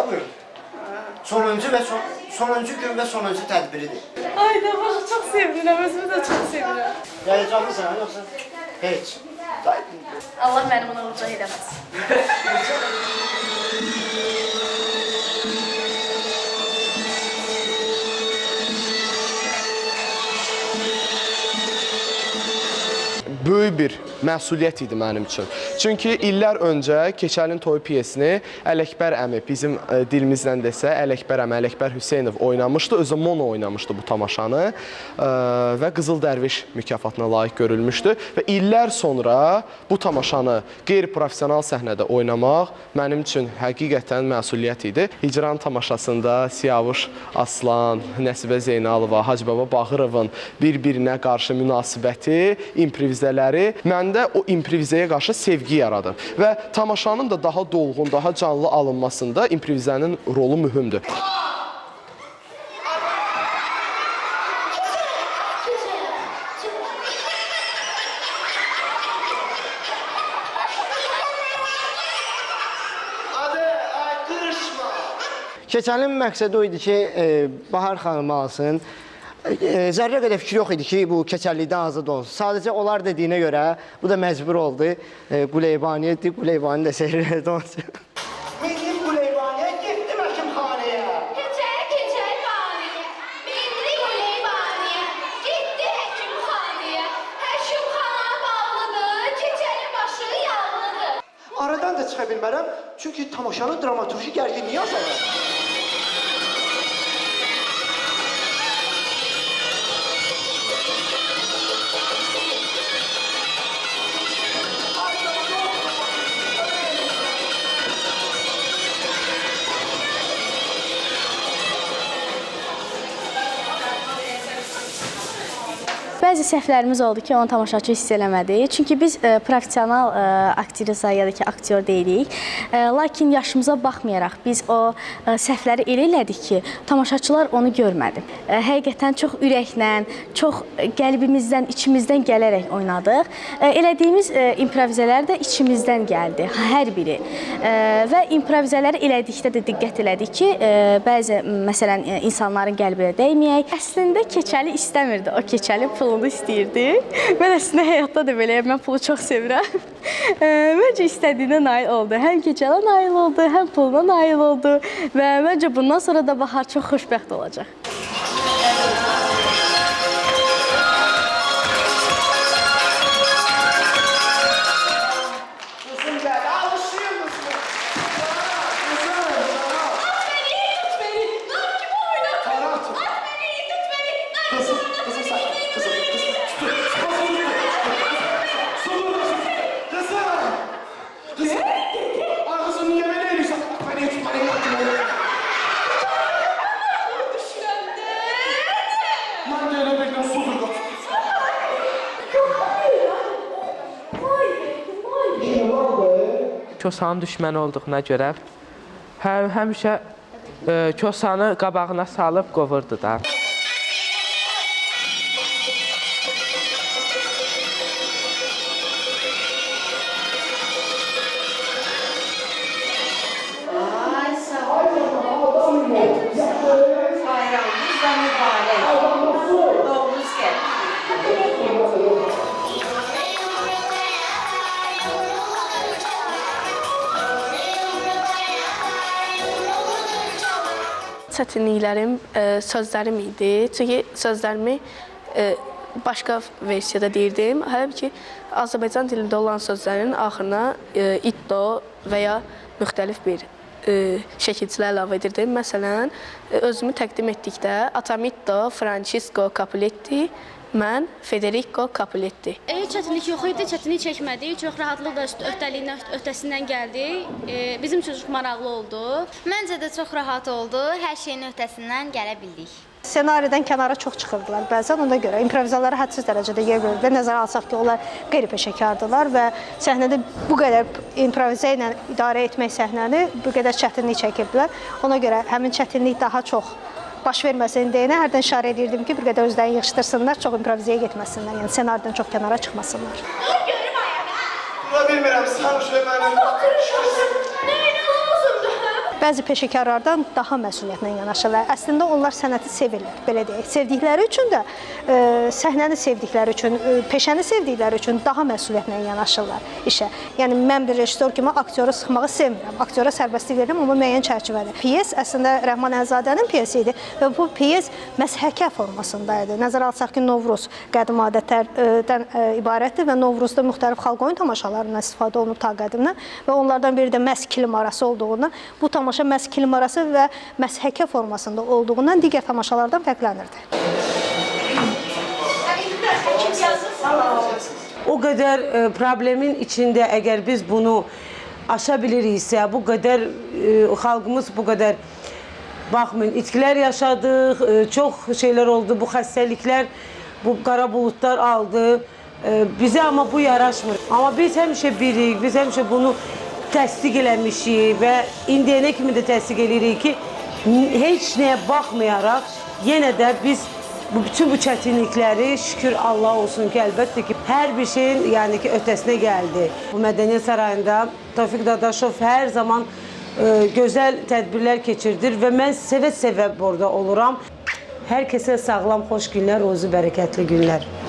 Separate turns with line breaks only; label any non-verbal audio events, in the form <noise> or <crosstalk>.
sonuncu gündür də bu. Sonuncu və son, sonuncu gün və sonuncu tədbiridir.
Ay Tamaşa çok sevinirəm, özümü də çox sevinirəm.
Həyəcanlısan yoxsa? Heç.
Allah məni buna ucaq eləməz.
böyük bir məsuliyyət idi mənim üçün. Çünki illər öncə Keçəlin toyu piyesini Ələkbər əmi bizim ə, dilimizlə desə Ələkbər əmi Ələkbər Hüseynov oynamışdı, özü mono oynamışdı bu tamaşanı ə, və Qızıl Dərviş mükafatına layiq görülmüşdü və illər sonra bu tamaşanı qeyri-professional səhnədə oynamaq mənim üçün həqiqətən məsuliyyət idi. Hicran tamaşasında Siyavuş Aslan, Nəsibə Zeynalova, Hacıbaba Bağırovun bir-birinə qarşı münasibəti, improvizələri məndə o improvizəyə qarşı sevgi yaradıb və tamaşanın da daha dolğun, daha canlı alınmasında improvizənin rolu mühümdür.
Keçənin məqsədi o idi ki, e, Bahar xanım alsın. E, zərrə qədər fikir yox idi ki, bu keçərlikdən azad olsun. Sadəcə onlar dediyinə görə bu da məcbur oldu. E, Quleybaniyyədir, Quleybani də seyr olsun.
Milli Quleybaniyə getdim həkimxanaya.
Keçər keçər baniyə, milli Quleybaniyə, getdi həkimxanaya. Həkimxana bağlıdır, keçərin başı yağlıdır.
Aradan da çıxa bilmərəm, çünki tamaşanın dramaturji gərginliyi azalır.
Bəzi səhvlərimiz oldu ki, onu tamaşaçı hiss eləmədi. Çünki biz e, professional e, aktrisa ya da ki, aktyor deyilik. E, lakin yaşımıza baxmayaraq biz o e, səhvləri elə elədik ki, tamaşaçılar onu görmədi. E, həqiqətən çox ürəklə, çox qəlbimizdən, içimizdən gələrək oynadıq. E, elədiyimiz e, improvizələr də içimizdən gəldi, hər biri. E, və improvizələri elədikdə də diqqət elədik ki, e, bəzi məsələn e, insanların qəlbinə dəyməyək. Əslində keçəli istəmirdi. O keçəli pulunu istəyirdi. Mən əslində həyatda da beləyəm. Mən pulu çox sevirəm. <laughs> E, Məncə istədiyinə nail oldu. Həm keçələ nail oldu, həm puluna nail oldu və məncə bundan sonra da Bahar çox xoşbəxt olacaq.
Kosanın düşməni olduğuna görə həm həmişə e, kosanı qabağına salıb qovurdu da.
Çətinliklərim e, sözlərim idi. Çünki sözlərimi e, başqa versiyada deyirdim. Halbuki Azərbaycan dilində olan sözlərin axırına e, iddo və ya müxtəlif bir e, şəkilçilər əlavə edirdim. Məsələn, özümü təqdim etdikdə Atamito Francisco Capuletti, mən Federico Capuletti.
Heç çətinlik yox idi, çətinlik çəkmədik. Çox rahatlıqla öhdəliyindən öhdəsindən gəldik. E, bizim çox maraqlı oldu.
Məncə də çox rahat oldu. Hər şeyin öhdəsindən gələ bildik.
Ssenaridən kənara çox çıxırdılar bəzən. Ona görə improvizasiyalara hədsiz dərəcədə yer verirdilər. Nəzərə alsaq ki, onlar qeyri-peşəkardılar və səhnədə bu qədər improvizasiya ilə idarə etmək səhnəni bu qədər çətinlik çəkirdilər. Ona görə həmin çətinlik daha çox baş verməsin deyənə hərdən işarə edirdim ki, bir qədər özlərini yığışdırsınlar, çox improvizasiya getməsinlər. Yəni ssenaridən çox kənara çıxmasınlar.
Dura bilmirəm, və mənim.
Nəyinə lazımdır?
Bəzi peşəkarlardan daha məsuliyyətlə yanaşırlar. Əslində onlar sənəti sevirlər, belə deyək. Sevdikləri üçün də e, səhnəni sevdikləri üçün, e, peşəni sevdikləri üçün daha məsuliyyətlə yanaşırlar işə. Yəni mən bir rejissor kimi aktyoru sıxmağı sevmirəm. Aktyora sərbəstlik verirəm, amma müəyyən çərçivədə. Pyes əslində Rəhman Əlzadənin pyesi idi və bu pyes məshəkə formasında idi. Nəzərə alsaq ki, Novruz qədim adətlərdən e, ibarətdir və Novruzda müxtəlif xalq oyun tamaşalarından istifadə olunub ta qədimdən və onlardan biri də məhz kilim arası olduğundan bu tamaşa məhz kilim arası və məshəkə formasında olduğundan digər tamaşalardan fərqlənirdi.
O qədər e, problemin içində əgər biz bunu aşa biliriksə, bu qədər e, xalqımız bu qədər baxmayın, itkilər yaşadıq, e, çox şeylər oldu, bu xəstəliklər, bu qara buludlar aldı. Bizə amma bu yaraşmır. Amma biz həmişə birik, biz həmişə bunu təsdiq eləmişik və indiyənə kimi də təsdiq eləyirik ki, heç nəyə baxmayaraq yenə də biz bu bütün bu çətinlikləri şükür Allah olsun ki, əlbəttə ki, hər bir şeyin yəni ki, ötəsinə gəldi. Bu Mədəniyyət Sarayında Tofiq Dadaşov hər zaman e, gözəl tədbirlər keçirdir və mən sevə-sevə burada oluram. Hər kəsə sağlam, xoş günlər, ruzi bərəkətli günlər.